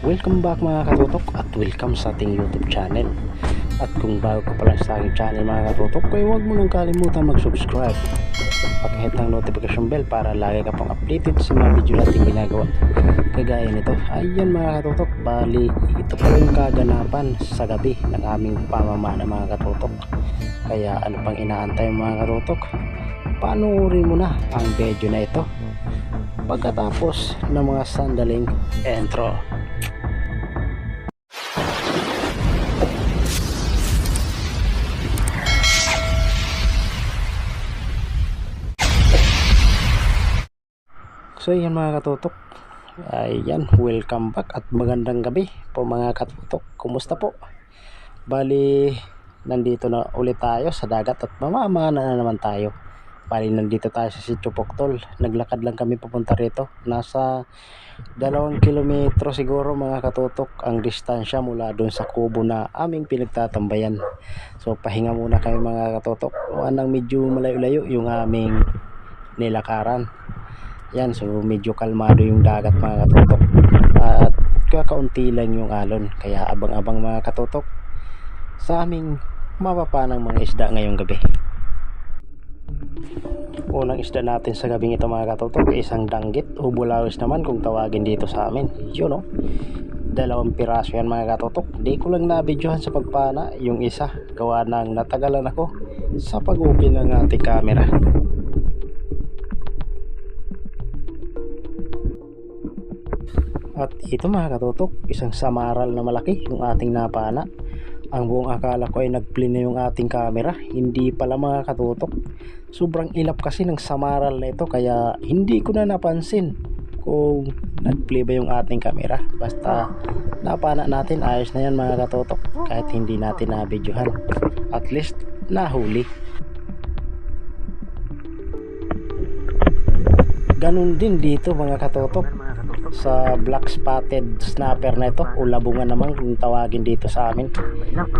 Welcome back mga katutok at welcome sa ating YouTube channel. At kung bago ka pa lang sa aking channel mga katutok, ay huwag mo nang kalimutan mag-subscribe. Pakihit ng notification bell para lagi ka pang updated sa mga video natin ginagawa. Kagaya nito, ayan mga katutok, bali ito po yung kaganapan sa gabi ng aming pamamana mga katutok. Kaya ano pang inaantay mga katutok? Panoorin mo na ang video na ito pagkatapos ng mga sandaling intro. So yan mga katutok. Ayan, welcome back at magandang gabi po mga katutok. Kumusta po? Bali, nandito na ulit tayo sa dagat at mamamana na naman tayo. Bali, nandito tayo sa Sitio Poktol. Naglakad lang kami papunta rito. Nasa dalawang kilometro siguro mga katutok ang distansya mula doon sa kubo na aming pinagtatambayan. So, pahinga muna kami mga katutok. Anang medyo malayo-layo yung aming nilakaran. Yan, so medyo kalmado yung dagat mga katutok. At kakaunti lang yung alon. Kaya abang-abang mga katutok sa aming mapapanang mga isda ngayong gabi. Unang isda natin sa gabing ito mga katutok, isang danggit o bulawis naman kung tawagin dito sa amin. Yun o. Dalawang piraso yan mga katutok. Di ko lang nabidyohan sa pagpana yung isa. Gawa ng natagalan ako sa pag-open ng ating camera. At ito mga katutok, isang samaral na malaki yung ating napana. Ang buong akala ko ay nag-play na yung ating camera. Hindi pala mga katutok. Sobrang ilap kasi ng samaral na ito kaya hindi ko na napansin kung nag-play ba yung ating camera. Basta napana natin, ayos na yan mga katutok. Kahit hindi natin nabidyohan. At least nahuli. Ganun din dito mga katotok sa black spotted snapper na ito. O labungan naman kung tawagin dito sa amin.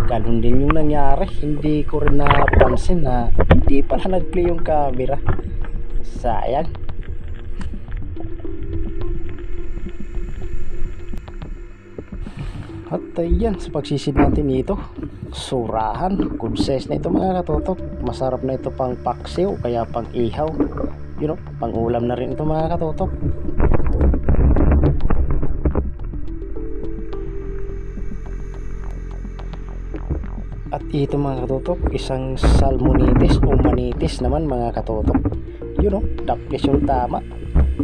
Ganun din yung nangyari. Hindi ko rin napansin na hindi pala nag-play yung camera. Sayang. At ayan sa pagsisid natin ito surahan. Good size na ito mga katotok. Masarap na ito pang paksiw kaya pang ihaw. You know, pang ulam na rin ito mga katotok at ito mga katotok isang salmonitis o manitis naman mga katotok you know, dapis yung tama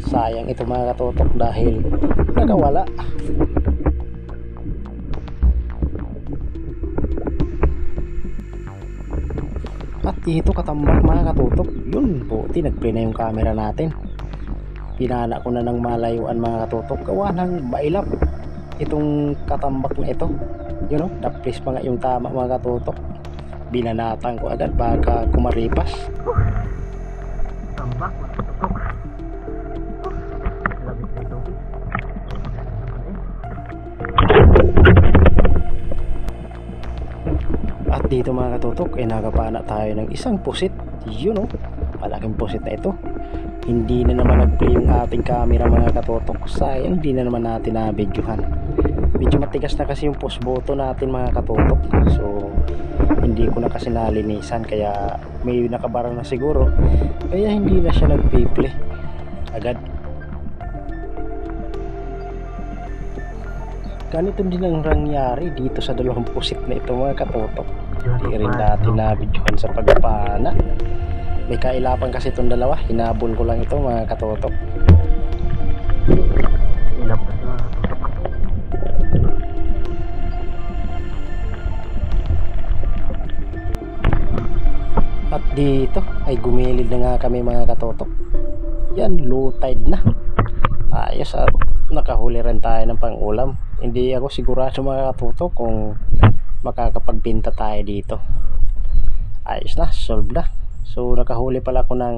sayang ito mga katotok dahil nagawala At ito katambak mga katutok. Yun, buti nag-play na yung camera natin. Pinana ko na ng malayuan mga katutok. Gawa ng mailap. Itong katambak na ito. You know, daplis pa nga yung tama mga katutok. Binanatan ko agad baka kumaripas. tambak matutok labit na ito At dito mga katutok, ay nakapana tayo ng isang pusit. Yun oh, malaking pusit na ito. Hindi na naman nag-play yung ating camera mga katutok. Sayang, hindi na naman natin na-videohan. Medyo matigas na kasi yung push button natin mga katutok. So, hindi ko na kasi nalinisan. Kaya may nakabara na siguro. Kaya hindi na siya nag-play agad. Ganito din ang nangyari dito sa dalawang pusit na ito mga katutok. Hindi rin natin nabidyohan sa pagpana. May kailapan kasi itong dalawa. Hinabol ko lang ito mga katotok. At dito ay gumilid na nga kami mga katotok. Yan, low tide na. Ayos at nakahuli rin tayo ng pangulam. Hindi ako sigurado mga katotok kung makakapagbenta tayo dito. Ayos na, solve na. So nakahuli pala ako ng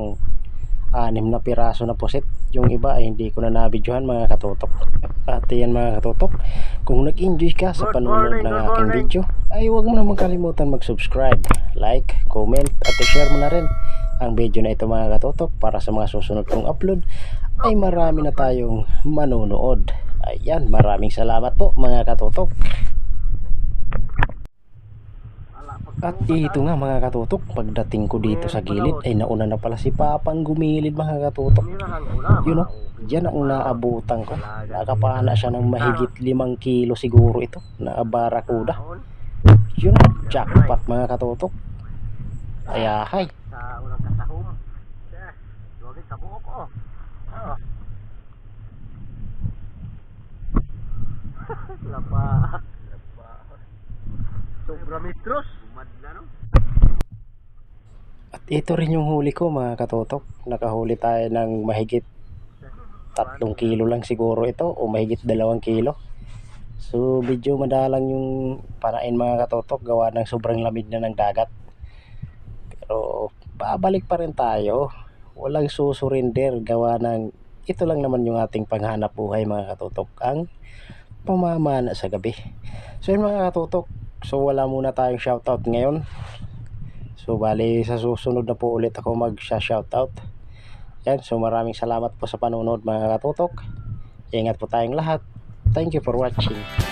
anim na piraso na pusit. Yung iba ay hindi ko na nabidyohan mga katotok. At yan mga katotok, kung nag-enjoy ka sa panonood ng aking video, ay huwag mo naman kalimutan mag-subscribe, like, comment, at i-share mo na rin ang video na ito mga katotok para sa mga susunod kong upload ay marami na tayong manonood. Ayan, maraming salamat po mga katutok. At ito nga mga katutok, pagdating ko dito sa gilid ay nauna na pala si Papang gumilid mga katutok. Yun o, yan ang naabutan ko. Nakapana siya ng mahigit limang kilo siguro ito na barakuda. Yun o, jackpot mga katutok. Kaya hay, Sa unang kasahom. Eh, Luwagin sa buhok ko. Oh. Lapa. Lapa. Sobra metros. Umad na no? At ito rin yung huli ko mga katotok. Nakahuli tayo ng mahigit tatlong kilo lang siguro ito o mahigit dalawang kilo. So medyo madalang yung parain mga katotok gawa ng sobrang lamig na ng dagat. Pero babalik pa rin tayo. Walang susurinder gawa ng ito lang naman yung ating panghanap buhay mga katotok. Ang pamamana sa gabi. So yun mga katotok. So wala muna tayong shoutout ngayon. So bali sa susunod na po ulit ako mag shoutout. Yan, so maraming salamat po sa panonood mga katutok. Ingat po tayong lahat. Thank you for watching.